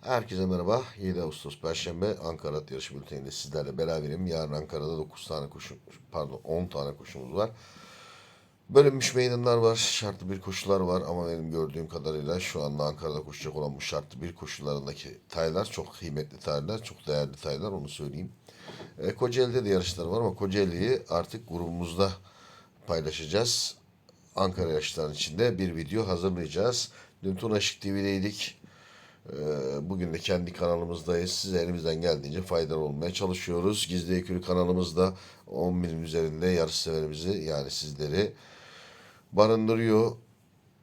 Herkese merhaba. 7 Ağustos Perşembe Ankara At Yarışı Bülteni'nde sizlerle beraberim. Yarın Ankara'da 9 tane koşu, pardon 10 tane koşumuz var. Bölünmüş meydanlar var, şartlı bir koşular var ama benim gördüğüm kadarıyla şu anda Ankara'da koşacak olan bu şartlı bir koşularındaki taylar çok kıymetli taylar, çok değerli taylar onu söyleyeyim. E, Kocaeli'de de yarışlar var ama Kocaeli'yi artık grubumuzda paylaşacağız. Ankara yarışlarının içinde bir video hazırlayacağız. Dün Tunaşık TV'deydik. Ee, Bugün de kendi kanalımızdayız. Size elimizden geldiğince faydalı olmaya çalışıyoruz. Gizli Ekürü kanalımızda 10 bin üzerinde yarış severimizi yani sizleri barındırıyor.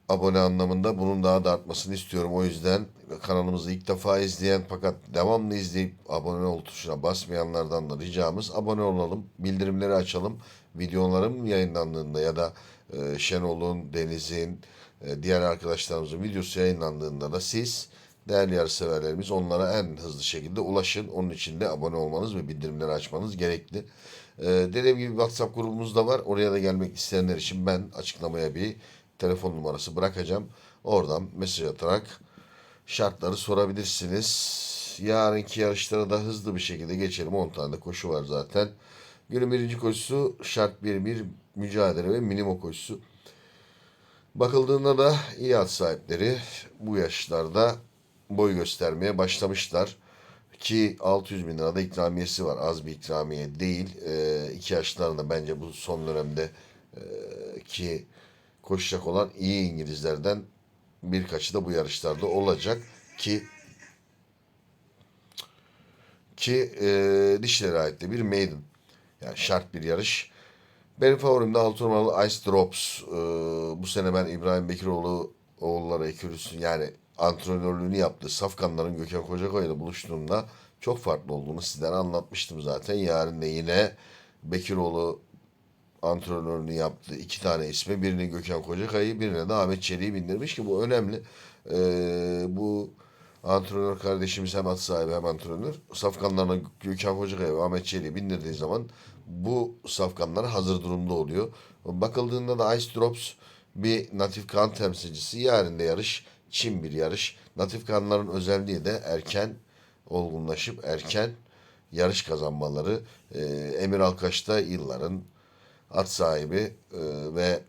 Abone anlamında bunun daha da artmasını istiyorum. O yüzden kanalımızı ilk defa izleyen fakat devamlı izleyip abone ol tuşuna basmayanlardan da ricamız abone olalım. Bildirimleri açalım. Videolarım yayınlandığında ya da e, Şenol'un, Deniz'in, e, diğer arkadaşlarımızın videosu yayınlandığında da siz değerli yarışseverlerimiz onlara en hızlı şekilde ulaşın. Onun için de abone olmanız ve bildirimleri açmanız gerekli. Ee, dediğim gibi WhatsApp grubumuz da var. Oraya da gelmek isteyenler için ben açıklamaya bir telefon numarası bırakacağım. Oradan mesaj atarak şartları sorabilirsiniz. Yarınki yarışlara da hızlı bir şekilde geçelim. 10 tane de koşu var zaten. Günün birinci koşusu şart 1-1 mücadele ve minimo koşusu. Bakıldığında da iyi at sahipleri bu yaşlarda boy göstermeye başlamışlar. Ki 600 bin lirada ikramiyesi var. Az bir ikramiye değil. Ee, iki yaşlarında bence bu son dönemde e, ki koşacak olan iyi İngilizlerden birkaçı da bu yarışlarda olacak ki ki e, dişlere ait de bir maiden. Yani şart bir yarış. Benim favorim de 6 numaralı Ice Drops. Ee, bu sene ben İbrahim Bekiroğlu oğulları ekürüsün yani antrenörlüğünü yaptığı Safkanların Gökhan Kocakaya ile buluştuğumda çok farklı olduğunu sizlere anlatmıştım zaten. Yarın da yine Bekiroğlu antrenörlüğünü yaptığı iki tane ismi. Birini Gökhan Kocakay'ı birine de Ahmet Çelik'i bindirmiş ki bu önemli. Ee, bu antrenör kardeşimiz hem at sahibi hem antrenör. Safkanlarına Gökhan Kocakaya ve Ahmet Çelik'i bindirdiği zaman bu safkanlar hazır durumda oluyor. Bakıldığında da Ice Drops bir natif kan temsilcisi. Yarın da yarış Çin bir yarış. Natif kanların özelliği de erken olgunlaşıp erken yarış kazanmaları. Ee, Emir Alkaş da yılların at sahibi e, ve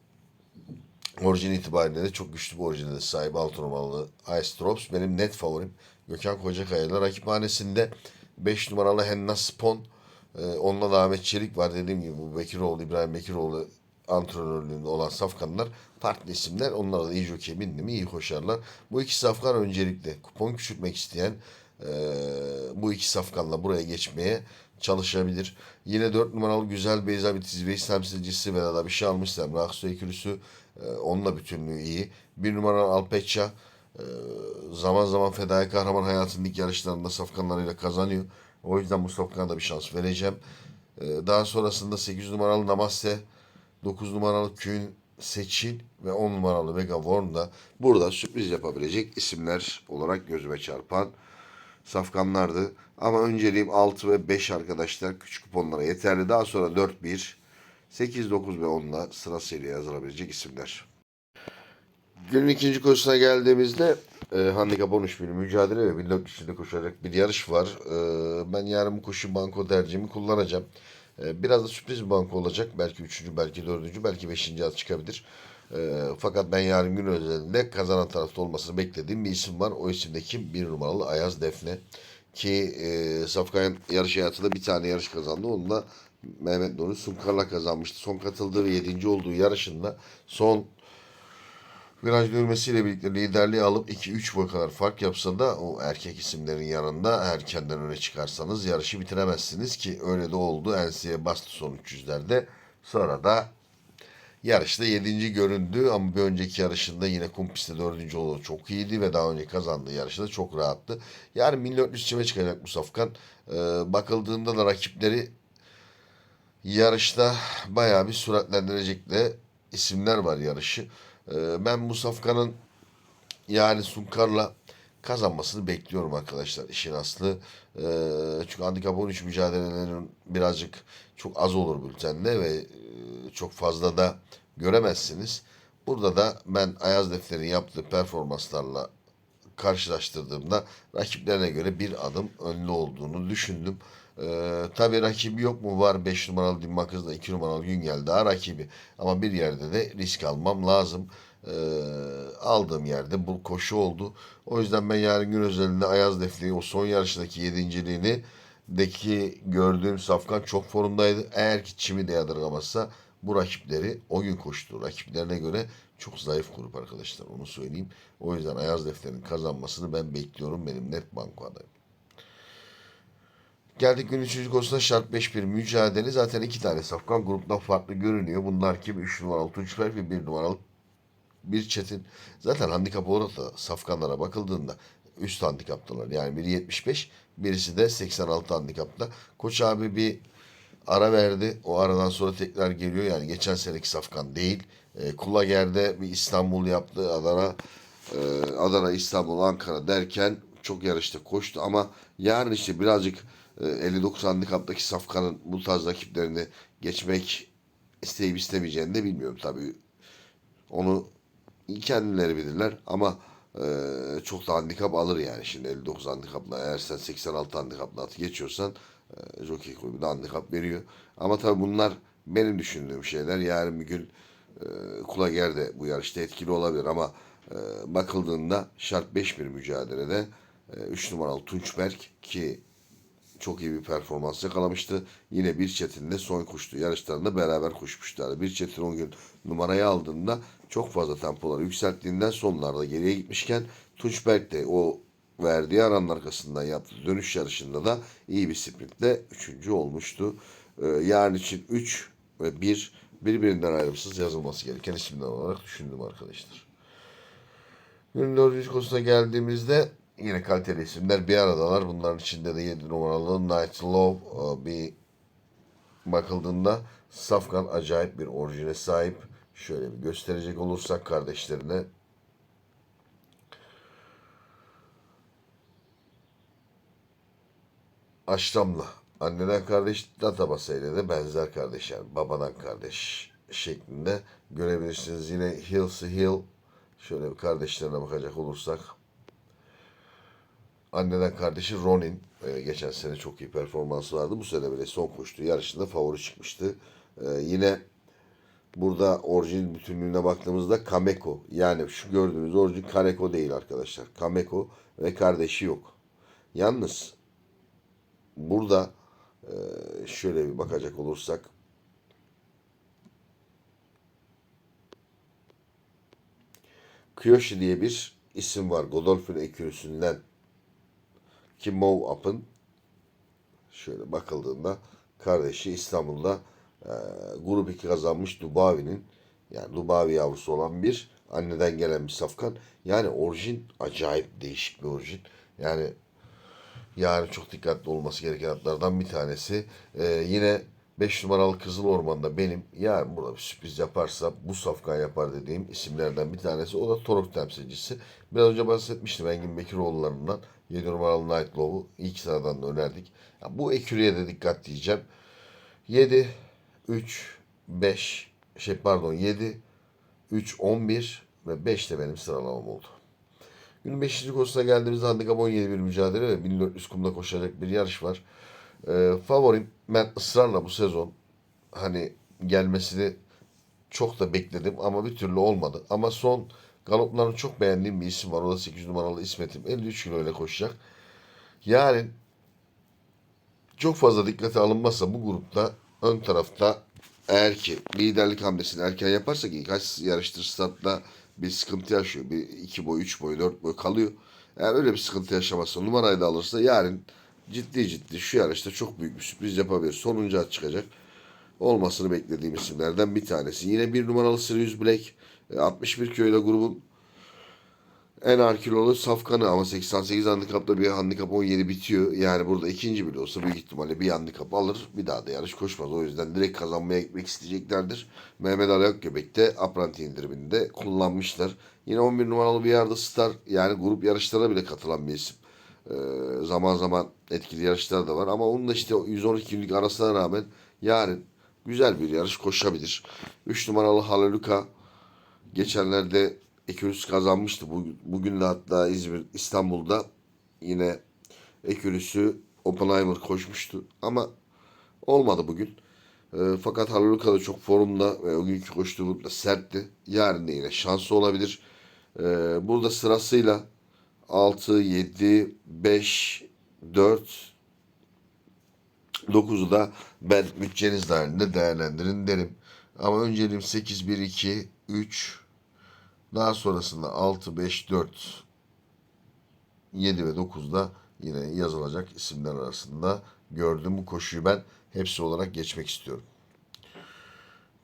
orijin itibariyle de çok güçlü bir orijine sahip 6 numaralı Ice Drops. Benim net favorim Gökhan Kocakaya'yla rakiphanesinde 5 numaralı Henna Spon ee, onunla da Ahmet Çelik var. Dediğim gibi bu Bekiroğlu, İbrahim Bekiroğlu antrenörlüğünde olan safkanlar farklı isimler. Onlar da iyi jokey bindi mi iyi koşarlar. Bu iki safkan öncelikle kupon küçültmek isteyen e, bu iki safkanla buraya geçmeye çalışabilir. Yine 4 numaralı güzel Beyza Bitizbeyiz temsilcisi ve da bir şey almışsa Emre Aksu Ekürüsü e, onunla bütünlüğü iyi. 1 numaralı Alpeçça e, zaman zaman fedai kahraman hayatının ilk yarışlarında safkanlarıyla kazanıyor. O yüzden bu safkana da bir şans vereceğim. Ee, daha sonrasında 8 numaralı Namaste, 9 numaralı Kün Seçil ve 10 numaralı Vega Warn da burada sürpriz yapabilecek isimler olarak gözüme çarpan safkanlardı. Ama önceliğim 6 ve 5 arkadaşlar küçük kuponlara yeterli. Daha sonra 4, 1, 8, 9 ve 10'la sıra seriye yazılabilecek isimler. Günün ikinci koşusuna geldiğimizde e, handikap 13 bin mücadele ve 1400 kişide koşacak bir yarış var. E, ben yarın bu koşu banko tercihimi kullanacağım. E, biraz da sürpriz bir banko olacak. Belki 3. belki 4. belki 5. at çıkabilir. E, fakat ben yarın gün özelinde kazanan tarafta olmasını beklediğim bir isim var. O isim de kim? Bir numaralı Ayaz Defne. Ki e, Safkan yarış hayatında bir tane yarış kazandı. Onunla Mehmet Nuri Sunkar'la kazanmıştı. Son katıldığı ve 7. olduğu yarışında son Viraj dönmesiyle birlikte liderliği alıp 2-3 boy kadar fark yapsa da o erkek isimlerin yanında erkenden öne çıkarsanız yarışı bitiremezsiniz ki öyle de oldu. NC'ye bastı son 300'lerde. Sonra da yarışta 7. göründü ama bir önceki yarışında yine kum pistte 4. oldu. Çok iyiydi ve daha önce kazandığı yarışta çok rahattı. Yani 1400 çime çıkacak bu Safkan. Ee, bakıldığında da rakipleri yarışta bayağı bir süratlendirecek de isimler var yarışı. Ee, ben bu safkanın yani Sunkar'la kazanmasını bekliyorum arkadaşlar işin aslı. Ee, çünkü handikap 13 mücadelelerin birazcık çok az olur bültende ve e, çok fazla da göremezsiniz. Burada da ben Ayaz Defter'in yaptığı performanslarla karşılaştırdığımda rakiplerine göre bir adım önlü olduğunu düşündüm. Ee, tabii rakibi yok mu? Var 5 numaralı Dimmak Hız'la 2 numaralı Güngel daha rakibi. Ama bir yerde de risk almam lazım. Ee, aldığım yerde bu koşu oldu. O yüzden ben yarın gün özelinde Ayaz Defne'yi o son yarıştaki yedinciliğini deki gördüğüm Safkan çok formdaydı. Eğer ki çimi de yadırgamazsa bu rakipleri o gün koştu. Rakiplerine göre çok zayıf grup arkadaşlar onu söyleyeyim. O yüzden Ayaz Defter'in kazanmasını ben bekliyorum. Benim net banko adayım. Geldik gün 3. konusuna şart 5-1 mücadele. Zaten iki tane safkan gruptan farklı görünüyor. Bunlar kim? 3 numaralı Tunç Berk ve 1 numaralı bir Çetin. Zaten handikap olarak da safkanlara bakıldığında üst handikaptalar. Yani biri 75, birisi de 86 handikapta. Koç abi bir ara verdi. O aradan sonra tekrar geliyor. Yani geçen seneki safkan değil. E, Kulager'de bir İstanbul yaptı. Adana e, Adana, İstanbul, Ankara derken çok yarışta koştu ama yarın işte birazcık 59 handikaptaki Safkan'ın bu tarz rakiplerini geçmek isteyip istemeyeceğini de bilmiyorum tabii. Onu kendileri bilirler ama e, çok da handikap alır yani. Şimdi 59 handikapla eğer sen 86 handikapla atı geçiyorsan e, Jockey Kulübü de handikap veriyor. Ama tabii bunlar benim düşündüğüm şeyler. Yarın bir gün e, Kulager de bu yarışta etkili olabilir ama e, bakıldığında şart 5 bir mücadelede 3 numaralı Tunçberk ki çok iyi bir performans yakalamıştı. Yine bir Çetin'le son koştuğu yarışlarında beraber koşmuşlardı. Bir Çetin o gün numarayı aldığında çok fazla tempoları yükselttiğinden sonlarda geriye gitmişken Tunçberk de o verdiği aranın arkasından yaptığı dönüş yarışında da iyi bir sprintle üçüncü olmuştu. Ee, yarın için 3 ve 1 birbirinden ayrımsız yazılması gereken isimler olarak düşündüm arkadaşlar. Günün dördüncü konusuna geldiğimizde yine kaliteli isimler bir aradalar. Bunların içinde de 7 numaralı Night Love e, bir bakıldığında Safkan acayip bir orijine sahip. Şöyle bir gösterecek olursak kardeşlerine Aşram'la anneden kardeş Database ile de benzer kardeş yani babadan kardeş şeklinde görebilirsiniz. Yine Hills Hill şöyle bir kardeşlerine bakacak olursak anneden kardeşi Ronin e, geçen sene çok iyi performansı vardı. Bu sene bile son koştuğu yarışında favori çıkmıştı. E, yine burada orijin bütünlüğüne baktığımızda Kameko yani şu gördüğünüz orijin Kaneko değil arkadaşlar. Kameko ve kardeşi yok. Yalnız burada e, şöyle bir bakacak olursak Kyoshi diye bir isim var. Godolphin ekürüsünden ki Move Up'ın şöyle bakıldığında kardeşi İstanbul'da e, grup 2 kazanmış Dubavi'nin yani Dubavi yavrusu olan bir anneden gelen bir safkan. Yani orijin acayip değişik bir orijin. Yani yani çok dikkatli olması gereken atlardan bir tanesi. E, yine 5 numaralı Kızıl Orman'da benim yarın burada bir sürpriz yaparsa bu safkan yapar dediğim isimlerden bir tanesi. O da Torok temsilcisi. Biraz önce bahsetmiştim Engin Bekiroğulları'ndan. 7 numaralı Night Love'u ilk sıradan da önerdik. Ya bu ekürüye de dikkat diyeceğim. 7, 3, 5, şey pardon 7, 3, 11 ve 5 de benim sıralamam oldu. Günün 5. koşusuna geldiğimizde handikap 17 bir mücadele ve 1400 kumda koşacak bir yarış var. Ee, favorim ben ısrarla bu sezon hani gelmesini çok da bekledim ama bir türlü olmadı. Ama son galoplarını çok beğendiğim bir isim var. O da 8 numaralı İsmet'im. 53 kilo ile koşacak. Yarın çok fazla dikkate alınmazsa bu grupta ön tarafta eğer ki liderlik hamlesini erken yaparsa ki kaç yarıştır startta bir sıkıntı yaşıyor. Bir iki boy, üç boy, dört boy kalıyor. Eğer öyle bir sıkıntı yaşamazsa numarayı da alırsa yarın ciddi ciddi şu yarışta çok büyük bir sürpriz yapabilir. Sonuncu at çıkacak. Olmasını beklediğim isimlerden bir tanesi. Yine bir numaralı Sirius Black. E, 61 kiloyla grubun en ağır kilolu safkanı ama 88 handikapta bir handikap 17 bitiyor. Yani burada ikinci bile olsa büyük ihtimalle bir handikap alır. Bir daha da yarış koşmaz. O yüzden direkt kazanmaya gitmek isteyeceklerdir. Mehmet Ali Akgöbek de apranti indiriminde kullanmışlar. Yine 11 numaralı bir yerde star yani grup yarışlara bile katılan bir isim. Ee, zaman zaman etkili yarışlar da var ama onun da işte 112 günlük arasına rağmen yarın güzel bir yarış koşabilir. 3 numaralı Halaluka geçenlerde Ekürüs kazanmıştı. Bugün, de hatta İzmir, İstanbul'da yine Ekürüs'ü Oppenheimer koşmuştu. Ama olmadı bugün. E, fakat Halaluka da çok formda ve o günkü koştuğu grupta sertti. Yarın da yine şansı olabilir. E, burada sırasıyla 6, 7, 5, 4, 9'u da ben bütçeniz dahilinde değerlendirin derim. Ama önceliğim 8, 1, 2, 3, daha sonrasında 6, 5, 4, 7 ve 9'da yine yazılacak isimler arasında gördüğüm bu koşuyu ben hepsi olarak geçmek istiyorum.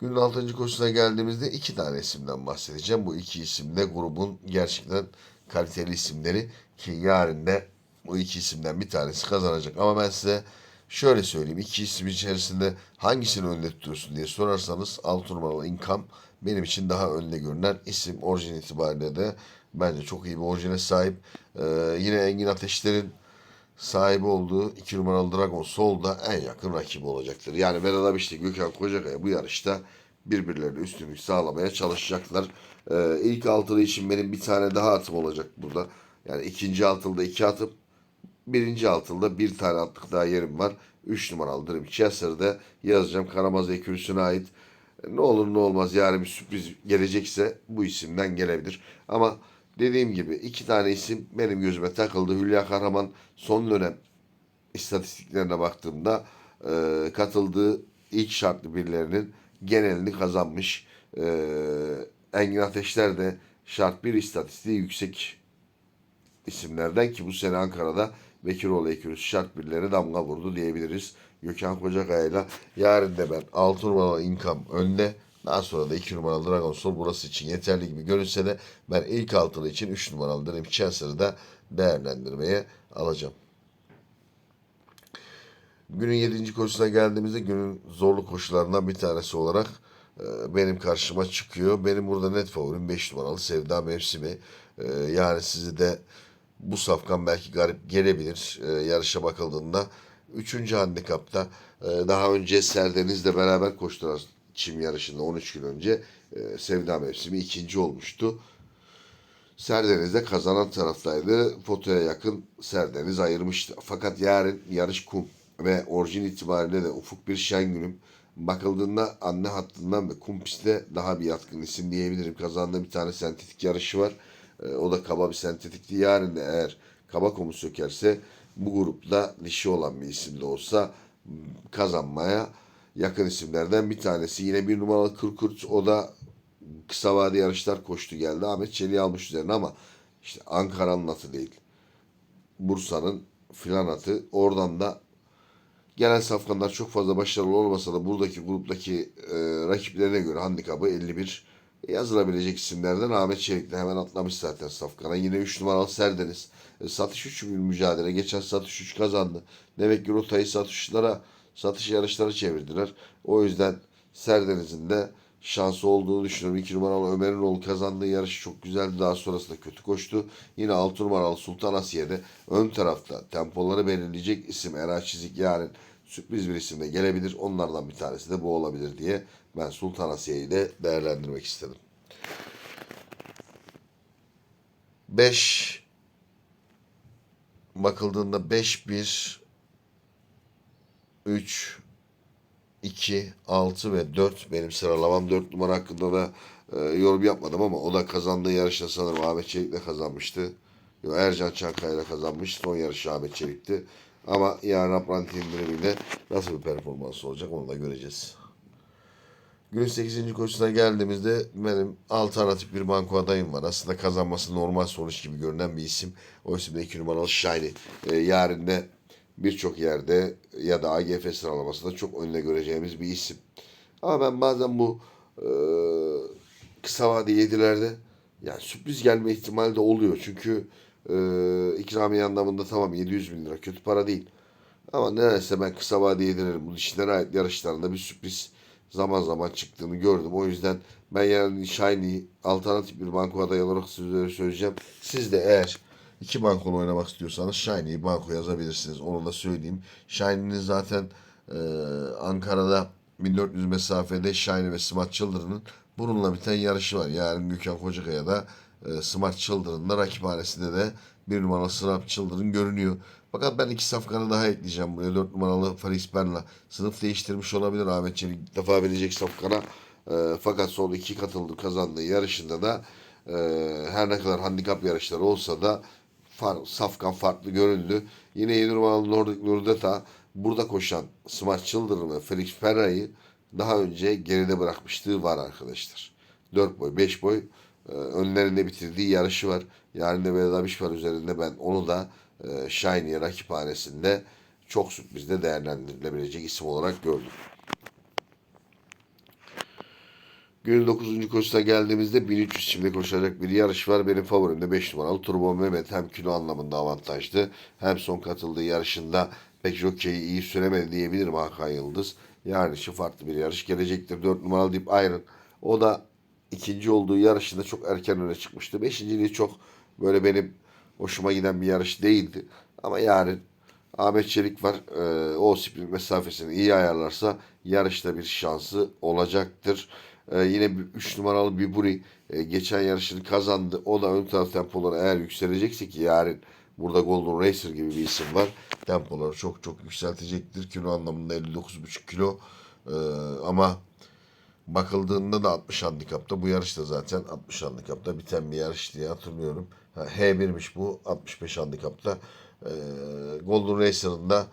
Günün 6. koşusuna geldiğimizde iki tane isimden bahsedeceğim. Bu iki isim de grubun gerçekten kaliteli isimleri ki yarın da bu iki isimden bir tanesi kazanacak. Ama ben size şöyle söyleyeyim. iki isim içerisinde hangisini önde tutuyorsun diye sorarsanız 6 numaralı Income benim için daha önde görünen isim. Orijin itibariyle de bence çok iyi bir orijine sahip. Ee, yine Engin Ateşler'in sahibi olduğu 2 numaralı Dragon Sol'da en yakın rakibi olacaktır. Yani Vedat Abiş'te Gökhan Kocakaya bu yarışta birbirlerine üstünlük sağlamaya çalışacaklar. Ee, ilk altılı için benim bir tane daha atım olacak burada. Yani ikinci altılda iki atım. Birinci altılda bir tane atlık daha yerim var. 3 numaralı Dream Chaser'da yazacağım. Karamaz Ekürüsü'ne ait. Ne olur ne olmaz yarın bir sürpriz gelecekse bu isimden gelebilir. Ama dediğim gibi iki tane isim benim gözüme takıldı. Hülya Kahraman son dönem istatistiklerine baktığımda e, katıldığı ilk şartlı birilerinin genelini kazanmış. E, Engin Ateşler de şart bir istatistiği yüksek isimlerden ki bu sene Ankara'da Bekiroğlu Ekürüs şart birlere damga vurdu diyebiliriz. Gökhan Kocakaya yarın da ben 6 numaralı Income önde. Daha sonra da 2 numaralı Dragon Soul burası için yeterli gibi görünse de ben ilk altılı için 3 numaralı Dream Chaser'ı da değerlendirmeye alacağım. Günün 7. koşusuna geldiğimizde günün zorlu koşularından bir tanesi olarak e, benim karşıma çıkıyor. Benim burada net favorim 5 numaralı Sevda Mevsimi. E, yani sizi de bu safkan belki garip gelebilir e, yarışa bakıldığında. Üçüncü handikapta e, daha önce Serdeniz'le beraber koştular çim yarışında 13 gün önce e, Sevda Mevsimi ikinci olmuştu. Serdeniz'de kazanan taraftaydı. Fotoya yakın Serdeniz ayırmıştı. Fakat yarın yarış kum ve orijin itibariyle de Ufuk bir Şengün'üm bakıldığında anne hattından ve kum pistte daha bir yatkın isim diyebilirim. Kazandığı bir tane sentetik yarışı var. E, o da kaba bir sentetikti. Yarın eğer kaba komu sökerse bu grupta dişi olan bir isim de olsa kazanmaya yakın isimlerden bir tanesi. Yine bir numaralı Kırkurt o da kısa vade yarışlar koştu geldi. Ahmet Çelik'i almış üzerine ama işte Ankara'nın atı değil. Bursa'nın filan atı. Oradan da genel safkanlar çok fazla başarılı olmasa da buradaki gruptaki e, rakiplerine göre handikabı 51 yazılabilecek isimlerden Ahmet Çelik de hemen atlamış zaten safkana. Yine 3 numaralı Serdeniz. E, satış 3 bir mücadele. Geçen satış 3 kazandı. Demek ki rotayı satışlara satış yarışları çevirdiler. O yüzden Serdeniz'in de şansı olduğunu düşünüyorum. 2 numaralı Ömer'in oğlu kazandığı yarışı çok güzeldi. Daha sonrasında kötü koştu. Yine 6 numaralı Sultan Asiye'de ön tarafta tempoları belirleyecek isim Era Çizik yarın sürpriz bir isim de gelebilir. Onlardan bir tanesi de bu olabilir diye ben Sultan Asiye'yi de değerlendirmek istedim. 5 bakıldığında 5 1 3 2, 6 ve 4 benim sıralamam. 4 numara hakkında da e, yorum yapmadım ama o da kazandığı yarışta sanırım Ahmet Çelik'le kazanmıştı. Yo, Ercan Çankaya'yla kazanmış. Son yarışı Ahmet Çelik'ti. Ama yarın apranti indirimiyle nasıl bir performans olacak onu da göreceğiz. Günün 8. koşusuna geldiğimizde benim alternatif bir banko adayım var. Aslında kazanması normal sonuç gibi görünen bir isim. O isim de 2 numaralı Shiny. E, yarın da birçok yerde ya da AGF sıralamasında çok önde göreceğimiz bir isim. Ama ben bazen bu e, kısa vade yedilerde yani sürpriz gelme ihtimali de oluyor. Çünkü e, ikramiye anlamında tamam 700 bin lira kötü para değil. Ama neredeyse ben kısa vade yedilerim. Bu dişlere ait yarışlarında bir sürpriz zaman zaman çıktığını gördüm. O yüzden ben yani Shiny alternatif bir banko adayı olarak sizlere söyleyeceğim. Siz de eğer iki bankolu oynamak istiyorsanız Shiny'yi banko yazabilirsiniz. Onu da söyleyeyim. Shiny'nin zaten e, Ankara'da 1400 mesafede Shiny ve Smart Children'ın bununla biten yarışı var. Yarın Gökhan Kocakaya da e, Smart Children'ın da rakiphanesinde de bir numaralı Smart Children görünüyor. Fakat ben iki safkanı daha ekleyeceğim buraya. Dört numaralı Faris Ben'la. Sınıf değiştirmiş olabilir Ahmet Çelik. Defa verecek safkana. E, fakat son iki katıldı kazandığı yarışında da e, her ne kadar handikap yarışları olsa da far, safkan farklı göründü. Yine 7 numaralı Nordic Nurdeta burada koşan Smart Children ve Felix Ferra'yı daha önce geride bırakmışlığı var arkadaşlar. 4 boy 5 boy e, önlerinde bitirdiği yarışı var. Yarın da Vedat Abiş var üzerinde ben onu da e, Shiny rakiphanesinde çok sürprizde değerlendirilebilecek isim olarak gördüm. Günün 9. koşusuna geldiğimizde 1300 çimde koşacak bir yarış var. Benim favorim de 5 numaralı Turbo Mehmet. Hem kilo anlamında avantajlı hem son katıldığı yarışında pek jockey'i iyi süremedi diyebilirim Hakan Yıldız. Yarışı farklı bir yarış gelecektir. 4 numaralı Deep Iron. O da ikinci olduğu yarışında çok erken öne çıkmıştı. Beşinciliği çok böyle benim hoşuma giden bir yarış değildi. Ama yarın Ahmet Çelik var. Ee, o sprint mesafesini iyi ayarlarsa yarışta bir şansı olacaktır. Ee, yine 3 numaralı Biburi e, geçen yarışını kazandı. O da ön taraf tempoları eğer yükselecekse ki yarın burada Golden Racer gibi bir isim var. Tempoları çok çok yükseltecektir. Kilo anlamında 59,5 kilo. Ee, ama bakıldığında da 60 handikapta. Bu yarışta zaten 60 handikapta biten bir yarış diye hatırlıyorum. Ha, H1'miş bu 65 handikapta. Ee, Golden Racer'ın da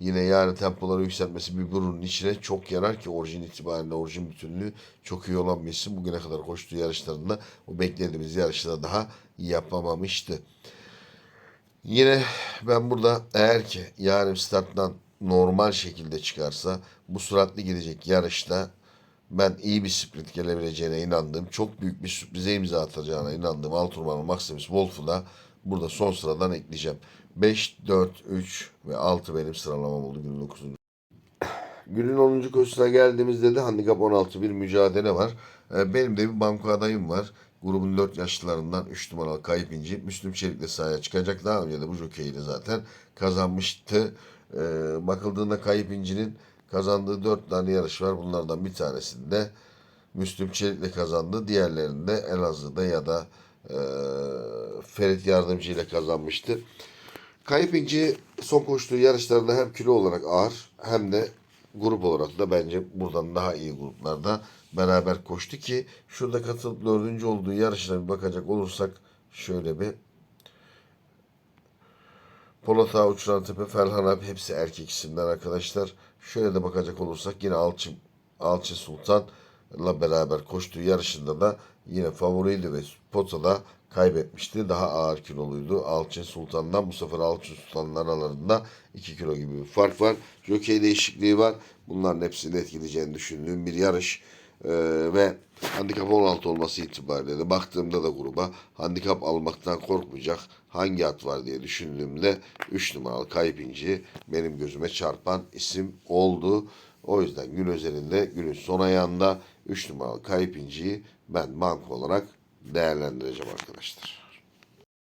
yine yani tempoları yükseltmesi bir burunun içine çok yarar ki orijin itibariyle orijin bütünlüğü çok iyi olan bir isim. Bugüne kadar koştuğu yarışlarında o beklediğimiz yarışta daha yapamamıştı. Yine ben burada eğer ki yarın starttan normal şekilde çıkarsa bu süratli gidecek yarışta ben iyi bir sprint gelebileceğine inandığım, çok büyük bir sürprize imza atacağına inandığım Alturman'ın Maximus Wolf'u da burada son sıradan ekleyeceğim. 5, 4, 3 ve 6 benim sıralamam oldu günün 9. Günün 10. koşusuna geldiğimizde de handikap 16 bir mücadele var. Ee, Benim de bir banko adayım var. Grubun 4 yaşlılarından 3 numaralı Kayıp İnci. Müslüm Çelik'le sahaya çıkacak. Daha önce de bu jokeyi de zaten kazanmıştı. Ee, bakıldığında Kayıp İnci'nin kazandığı 4 tane yarış var. Bunlardan bir tanesinde Müslüm Çelik'le kazandı. Diğerlerinde Elazığ'da ya da e, Ferit Yardımcı ile kazanmıştı. Kayıp İnci son koştuğu yarışlarında hem kilo olarak ağır hem de grup olarak da bence buradan daha iyi gruplarda beraber koştu ki şurada katılıp dördüncü olduğu yarışına bir bakacak olursak şöyle bir Polat Ağa, Uçuran Tepe, Ferhan abi hepsi erkek isimler arkadaşlar. Şöyle de bakacak olursak yine Alçı, Alçı Sultan'la beraber koştuğu yarışında da yine favoriydi ve potada kaybetmişti. Daha ağır kiloluydu. Alçın Sultan'dan bu sefer Alçın Sultan'ın aralarında 2 kilo gibi bir fark var. Jokey değişikliği var. Bunların hepsini etkileyeceğini düşündüğüm bir yarış. Ee, ve handikap 16 olması itibariyle de baktığımda da gruba handikap almaktan korkmayacak hangi at var diye düşündüğümde 3 numaralı Kayıp İnci benim gözüme çarpan isim oldu. O yüzden gün özelinde günün son ayağında 3 numaralı Kayıp İnci'yi ben banko olarak değerlendireceğim arkadaşlar.